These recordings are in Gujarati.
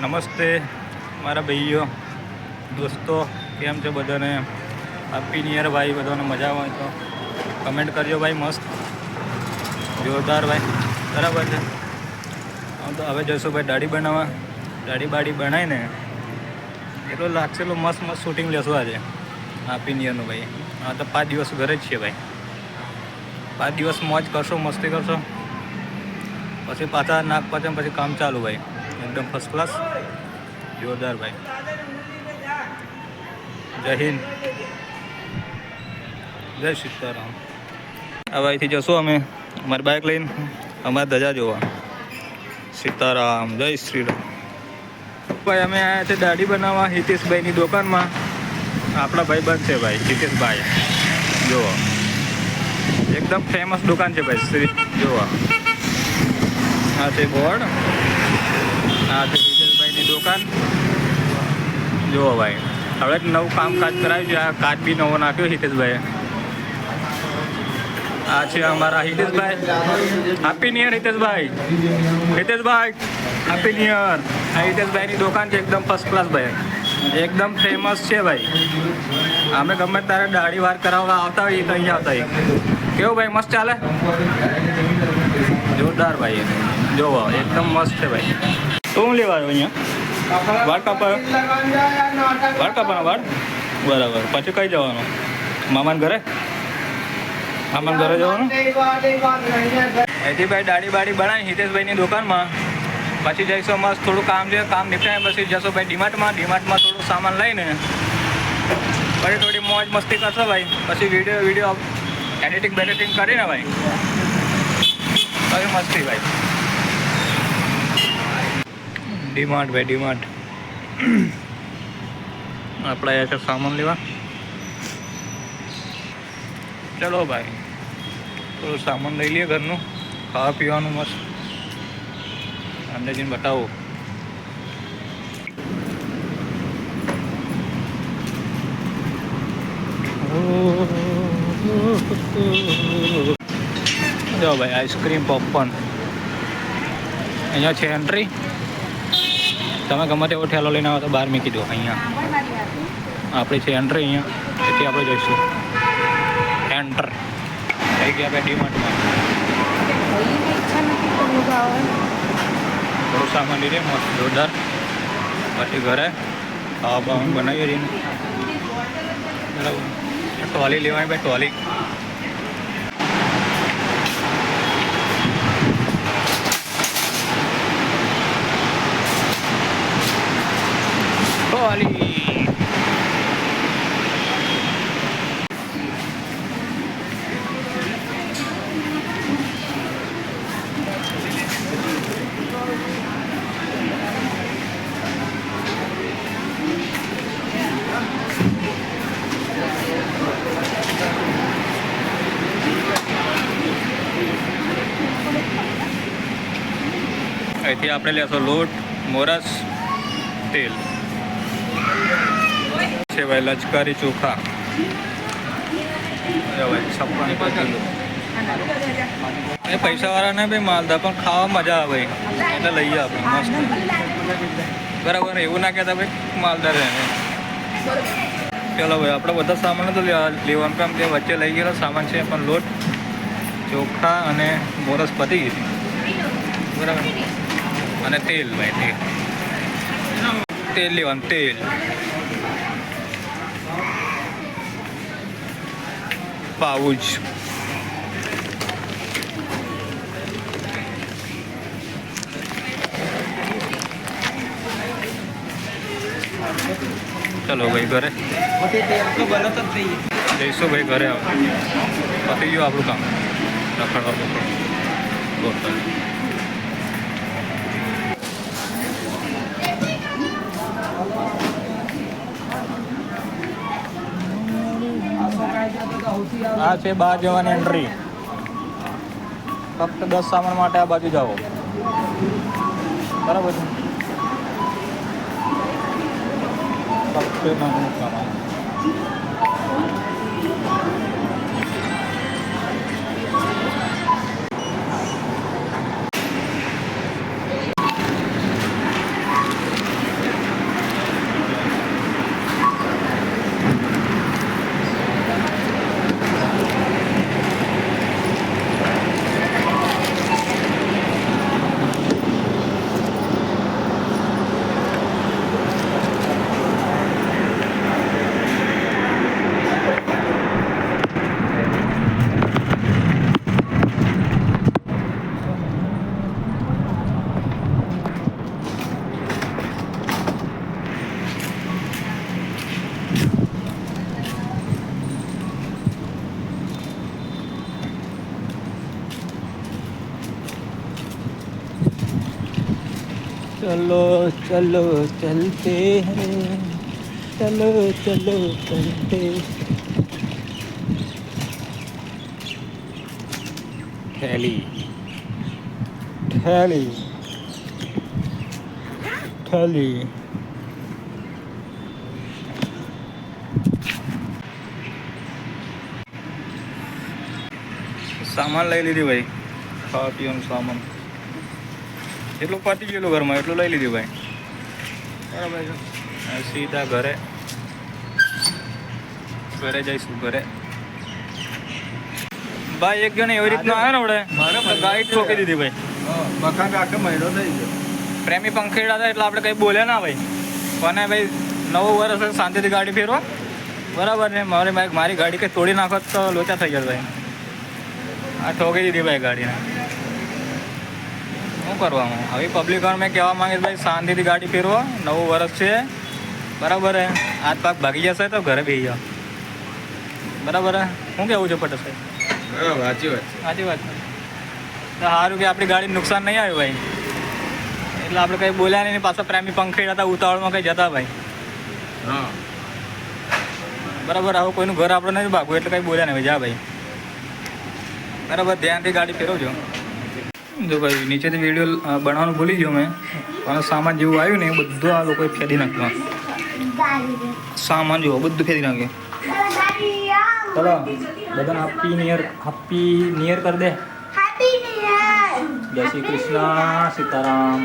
નમસ્તે મારા ભાઈઓ, દોસ્તો, કેમ છે બધાને? હેપી નિયર ભાઈ, બધાને મજા હોય તો કમેન્ટ કરજો ભાઈ, મસ્ત. જોરદાર ભાઈ, બરાબર છે? તો હવે જઈશું ભાઈ દાઢી બનાવવા. દાઢી બાડી બનાવીને એટલું લાગશે એટલું મસ્ત મસ્ત શૂટિંગ લેશું આજે. હેપી નિયરનું ભાઈ. હા તો પાંચ દિવસ ઘરે જ છીએ ભાઈ. પાંચ દિવસ મોજ કરશો, મસ્તી કરશો. પછી પાછા નાક પાછા પછી કામ ચાલુ ભાઈ. એકદમ ફર્સ્ટ ક્લાસ જોરદાર ભાઈ. જય હિન્દ. જય સીતારામ. હવે અહીંથી જશું અમે અમારી બાઇક લઈને, અમારે ધજા જોવા. સીતારામ, જય શ્રીરામ. ભાઈ, અમે આવ્યા છે દાઢી બનાવવા હિતેશભાઈની દુકાનમાં. આપણા ભાઈ બંધ છે ભાઈ, હિતેશભાઈ. જુઓ એકદમ ફેમસ દુકાન છે ભાઈ, શ્રી. જુઓ હા છે બોર્ડ આ છે હિતેશભાઈની દુકાન. જુઓ ભાઈ, હવે નવું કામકાજ કરાવ્યું છે. આ કાચ બી નવો નાખ્યો હિતેશભાઈએ. આ છે અમારા Hiteshbhai. Happy new Hiteshbhai. Hiteshbhai happy new year આ હિતેશભાઈની દુકાન છે એકદમ ફર્સ્ટ ક્લાસ ભાઈ. એકદમ ફેમસ છે ભાઈ. અમે ગમે ત્યારે દાઢી વાર કરાવવા આવતા હોઈએ તો અહીંયા આવતા હોઈએ. કેવું ભાઈ, મસ્ત ચાલે? જોરદાર ભાઈ. જોવો એકદમ મસ્ત છે ભાઈ. તો લેવા આવ્યો અહીંયા? વાળ કાપા વાળ કાપવાના વાળ બરાબર. પછી કઈ જવાનું? મામાને ઘરે? મામાને ઘરે જવાનું? અહીંથી ભાઈ દાઢી બાડી બનાવી હિતેશભાઈની દુકાનમાં. પછી જઈશું મસ્ત થોડું કામ છે કામ નીકળે પછી જશો ભાઈ ડીમાર્ટમાં. ડીમાર્ટમાં થોડું સામાન લઈને. પછી થોડી મોજ મસ્તી કરશો ભાઈ. પછી વીડિયો વીડિયો એડિટિંગ બેડિટિંગ કરીને ભાઈ. પછી મસ્તી ભાઈ. ડીમાર્ટ ભાઈ ડીમાર્ટ આપણે આવ્યા છે સામાન લેવા. ચલો ભાઈ, થોડું સામાન લઈ લઈએ ઘરનું. ખાવા પીવાનું મસ્ત. અંદર જઈને બતાવો. જો ભાઈ આઈસ્ક્રીમ પોપકોર્ન અહીંયા છે એન્ટ્રી તમે ગમે તેવો ઠેલો લઈને આવો તો બહાર મૂકી દો અહીંયા. આપણી છે એન્ટ્રી અહીંયા. તેથી આપણે જઈશું. એન્ટર થઈ ગયા ભાઈ ડીમાર્ટમાં થોડું સામાન લીધે મસ્ત જોરદાર. પછી ઘરે ખાવા બાવાનું બનાવીએ છીએ બરાબર. ટોલી લેવાની ભાઈ ટોલી ટોલી અહીંથી આપણે લેશો લોટ મોરસ તેલ. છે ભાઈ લચકારી ચોખા ભાઈ કિલો. એ પૈસાવાળાને બી માલદા, પણ ખાવા મજા આવે. એટલે લઈએ આપણે, મસ્ત. બરાબર, એવું ના કહેતા ભાઈ માલદાર એને ચલો ભાઈ, આપણે બધા સામાન તો લેવા લેવાનું કામ તે વચ્ચે લઈ ગયેલો સામાન છે, પણ લોટ, ચોખા અને બોરસ પતી ગઈ બરાબર. અને તેલ, ભાઈ, તેલ. તેલ લેવાનું, તેલ. પાઉચ ચલો ભાઈ ઘરે? જઈશું ભાઈ ઘરે પતી ગયું આપણું કામ. રખડવા પકડો આ છે બહાર જવાની એન્ટ્રી ફક્ત દસ સામાન માટે આ બાજુ જાઓ. બરાબર છે? ફક્ત સામાન ચલો ચલો ચલતે હૈ ચલો ચલો ચલતે થેલી થેલી થેલી સામાન લઈ લીધી ભાઈ ખાવા પીવાનું સામાન એટલું પતી ગયેલું ઘરમાં એટલું લઈ લીધું ભાઈ. બરાબર છે. સીધા ઘરે. ઘરે જઈશું ઘરે. ભાઈ એક જણ એવી રીતના આવ્યો ને આપણે? ગાઈડ ઠોકી દીધી ભાઈ. મકાન આખો મહિનો થઈ ગયો. પ્રેમી પંખેડા હતા એટલે આપણે કંઈ બોલ્યા ના ભાઈ. પણ ભાઈ નવું વર્ષ હશે શાંતિથી ગાડી ફેરવો. બરાબર ને મારે મારી મારી ગાડી કંઈ તોડી નાખો તો લોચા થઈ જાય ભાઈ. આ ઠોકી દીધી ભાઈ ગાડીને. શું કરવાનું? હવે પબ્લિક મેં કહેવા માંગે ભાઈ શાંતિથી ગાડી ફેરવો નવું વર્ષ છે. બરાબર હે? હાથ પાક ભાગી જશે તો ઘરે બેસી જાઓ. બરાબર હે? શું કેવું છે પટેલ સાહેબ? સાચી વાત સાચી વાત તો સારું કે આપણી ગાડી નુકસાન નહીં આવ્યું ભાઈ. એટલે આપણે કંઈ બોલ્યા નહીં પાછા પ્રેમી પંખેડ હતા ઉતાવળમાં કંઈ જતા ભાઈ. હા. બરાબર આવો કોઈનું ઘર આપણે નથી ભાગવું એટલે કંઈ બોલ્યા નહીં જા ભાઈ. બરાબર ધ્યાનથી ગાડી ફેરવજો. જો ભાઈ નીચેથી વીડિયો બનાવવાનું ભૂલી ગયો મેં. પણ સામાન જેવું આવ્યું ને એ બધું આ લોકોએ ફેરી નાખ્યું. સામાન જુઓ બધું ફેરી નાખ્યું. ચલો બધાને હાપી નિયર હાપી નિયર કરી દે! જય શ્રી કૃષ્ણ સીતારામ.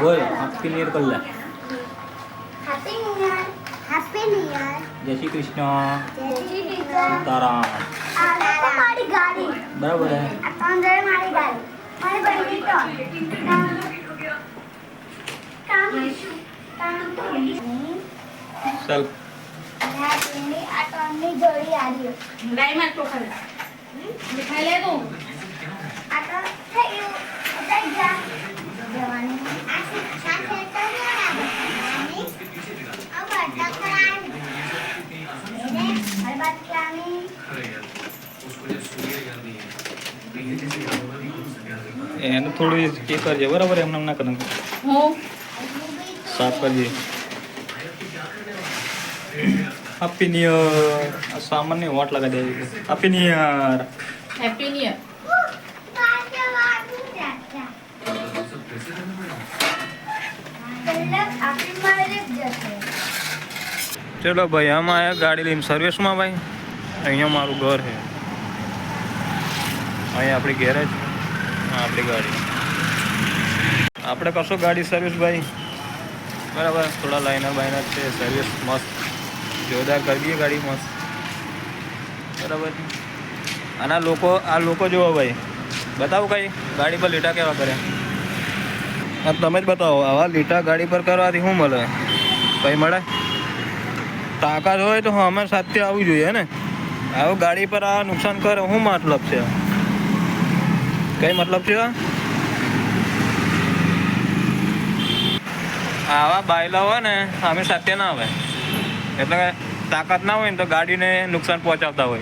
બોલ હાપી નિયર કરી લે! જય શ્રી કૃષ્ણ. સીતારામ. મારી ગાડી. બરાબર હે. જણ મારી ગાડી. મારી બહેનની તો. કામ કામ તો ચાલ. આ બેનની આ જોડી આવી ડાયમંડ ચોખા મીઠાઈ લે તું આ તો થઈ ગયું ઉતારી જા જવાની આ સી- આ ખેતર ને આ બટાકાની. આ બટાકાની. એને આ બટાકાની. એને થોડું એ કરજે બરાબર? એમને ના કરે હું? સાફ કરજે. હાપી ન્યુ આ સામાનની વોટ લગાવી દેવી happy new year happy new ચલો ભાઈ આમાં આયા ગાડી લઈને સર્વિસમાં ભાઈ. અહીંયા મારું ઘર છે. અહીંયા આપણી ગેરેજ આપણી ગાડી. આપણે કશું ગાડી સર્વિસ ભાઈ. બરાબર થોડા લાઇનર બાઇનર છે સર્વિસ મસ્ત. જોરદાર કરી દઈએ ગાડી મસ્ત. બરાબર. આના લોકો આ લોકો જુઓ ભાઈ. બતાવો કઈ ગાડી પર લીટા કેવા કરે? આ તમે જ બતાવો આવા લીટા ગાડી પર કરવાથી શું મળે? કંઈ મળે? તાકાત હોય તો અમે સાથે આવવું જોઈએ ને? આવું ગાડી પર આ નુકસાન કરે શું મતલબ છે? કઈ મતલબ છે? આવા બાયલા હોય ને અમે સાથે ના આવે એટલે તાકાત ના હોય ને તો ગાડીને નુકસાન પહોંચાડતા હોય.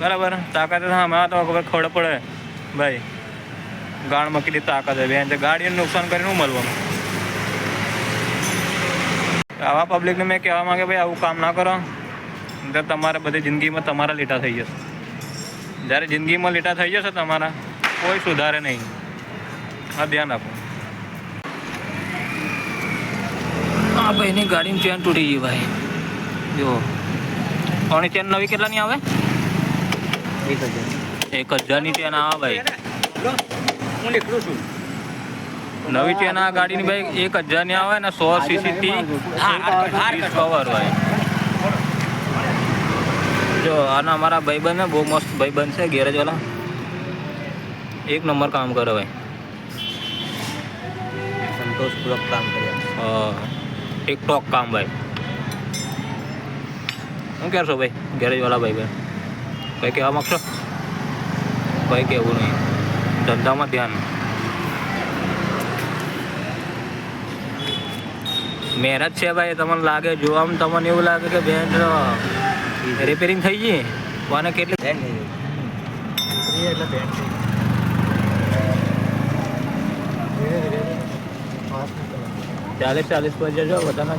બરાબર? તાકાત આ તો ખબર ખબર પડે. ભાઈ ગાણમાં કેટલી તાકાત હોય. બેન ગાડીને નુકસાન કરીને શું મળવાનું આવા પબ્લિકને મેં કહેવા માંગે, ભાઈ, આવું કામ ના કરો. તો તમારે બધી જિંદગીમાં તમારા લીટા થઈ જશે. જ્યારે જિંદગીમાં લીટા થઈ જશે તમારા, કોઈ સુધારે નહીં. હા, ધ્યાન આપો. હા ભાઈની ગાડીની ચેન તૂટી ગઈ ભાઈ. જો કોની ચેન નવી કેટલાની આવે? એક હજારની. ચેન આવે ભાઈ. હું નીકળું છું નવી ચેન આ ગાડીની ભાઈ એક હજારની આવે ને સો સીસી થી કવર ભાઈ જો આના અમારા ભાઈબંધ ને બહુ મસ્ત ભાઈબંધ છે ગેરેજ વાળા એક નંબર કામ કરે ભાઈ. સંતોષપૂર્વક કામ કરે. હા. ટિકટોક કામ ભાઈ. શું કહેશો ભાઈ? ગેરેજ વાળા ભાઈ ભાઈ કંઈ કહેવા માગશો? કંઈ કહેવું નહીં. ધંધામાં ધ્યાન. મહેનત છે ભાઈ, તમને લાગે, જોવામાં તમને એવું લાગે કે બેન રિપેરિંગ થઈ ગઈ? કોને કેટલી એટલે બેન થઈ ચાલીસ ચાલીસ પર જજો બધાના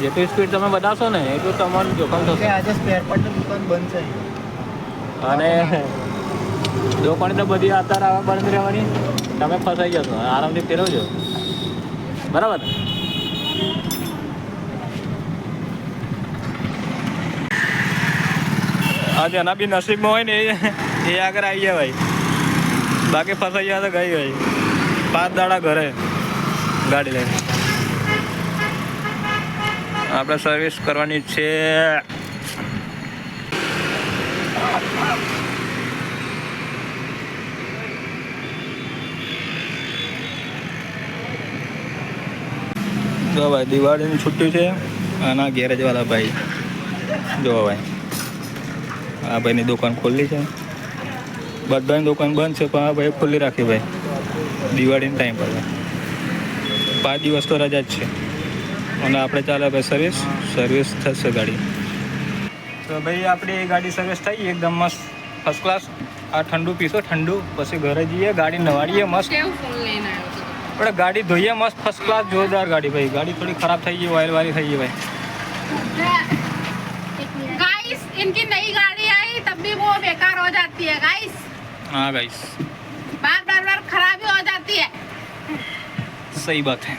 જેટલી સ્પીડ તમે બતાવશો ને એટલું તમારું જોખમ થશે. આજે સ્પેર પાર્ટની દુકાન બંધ છે. અને દુકાન તો બધી અત્યારે આવા બંધ રહેવાની. તમે ફસાઈ જશો આરામથી ફેરવજો. બરાબર? આ જેના બી નસીબમાં હોય ને એ એ આગળ આવી જાય ભાઈ. બાકી ફસાઈ જાય તો ગઈ ભાઈ પાંચ દાડા ઘરે ગાડી લઈને. આપણે સર્વિસ કરવાની છે. જો ભાઈ, દિવાળીની છુટ્ટી છે. આના ગેરેજવાળા ભાઈ. જો ભાઈ, આ ભાઈની દુકાન ખુલ્લી છે. બધાની દુકાન બંધ છે, પણ આ ભાઈ ખુલ્લી રાખી ભાઈ. દિવાળીના ટાઈમ પર પાંચ દિવસ તો રજા જ છે અને આપણે ચાલે ભાઈ સર્વિસ સર્વિસ થશે ગાડી તો ભાઈ આપણી ગાડી સર્વિસ થઈ એકદમ મસ્ત ફર્સ્ટ ક્લાસ આ ઠંડુ પીશો ઠંડુ પછી ઘરે જઈએ ગાડી નવાડીએ મસ્ત કેવું ફોન લઈને આવ્યો હતો આપણે ગાડી ધોઈએ મસ્ત ફર્સ્ટ ક્લાસ જોરદાર ગાડી ભાઈ ગાડી થોડી ખરાબ થઈ ગઈ ઓઇલ વાળી થઈ ગઈ ભાઈ એક મિનિટ गाइस इनकी नई गाड़ी आई तब भी वो बेकार हो जाती है गाइस हाँ गाइस बार बार बार खराबी हो जाती है। सही बात है।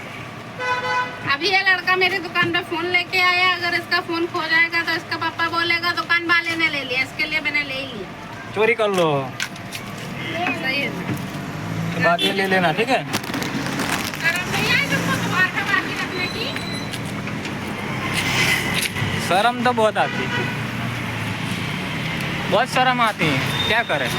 अभी ये लड़का मेरी दुकान पे फ़ोन लेके आया अगर इसका फ़ोन खो जाएगा तो इसका पापा बोलेगा दुकान वाले ने ले लिया इसके लिए मैंने ले लिया। चोरी कर लो। सही है। बाद में ले लेना ठीक है? शर्म तो बहुत आती है। बहुत शर्म आती है। क्या करें?